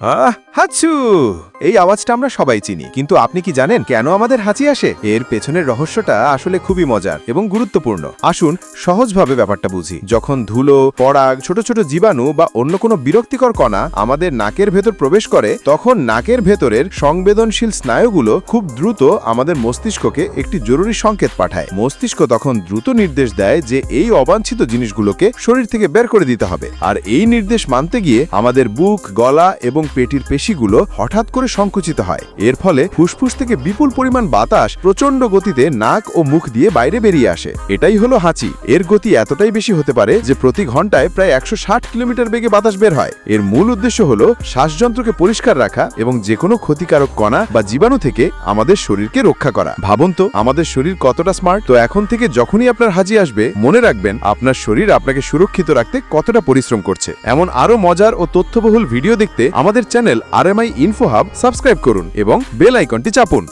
হাচু এই আওয়াজটা আমরা সবাই চিনি, কিন্তু আপনি কি জানেন কেন আমাদের হাঁচি আসে? এর পেছনের রহস্যটা আসলে খুবই মজার এবং গুরুত্বপূর্ণ। আসুন সহজভাবে ব্যাপারটা বুঝি। যখন ধুলো, পরাগ, ছোট ছোট জীবাণু বা অন্য কোনো বিরক্তিকর কণা আমাদের নাকের ভেতর প্রবেশ করে, তখন নাকের ভেতরের সংবেদনশীল স্নায়ুগুলো খুব দ্রুত আমাদের মস্তিষ্ককে একটি জরুরি সংকেত পাঠায়। মস্তিষ্ক তখন দ্রুত নির্দেশ দেয় যে এই অবাঞ্ছিত জিনিসগুলোকে শরীর থেকে বের করে দিতে হবে। আর এই নির্দেশ মানতে গিয়ে আমাদের বুক, গলা এবং পেটির পেশিগুলো হঠাৎ করে সংকুচিত হয়। এর ফলে ফুসফুস থেকে বিপুল পরিমাণ বাতাস প্রচণ্ড গতিতে নাক ও মুখ দিয়ে বাইরে বেরিয়ে আসে। এটাই হলো হাঁচি। এর গতি এতটাই বেশি হতে পারে যে প্রতি ঘন্টায় প্রায় একশো কিলোমিটার বেগে বাতাস বের হয়। এর মূল উদ্দেশ্য হলো শ্বাসযন্ত্রকে পরিষ্কার রাখা এবং যে কোনো ক্ষতিকারক কণা বা জীবাণু থেকে আমাদের শরীরকে রক্ষা করা। ভাবুন তো, আমাদের শরীর কতটা স্মার্ট? তো এখন থেকে যখনই আপনার হাজি আসবে, মনে রাখবেন আপনার শরীর আপনাকে সুরক্ষিত রাখতে কতটা পরিশ্রম করছে। এমন আরও মজার ও তথ্যবহুল ভিডিও দেখতে আমাদের channel R M I info hub subscribe করুন এবং বেল আইকনটি চাপুন।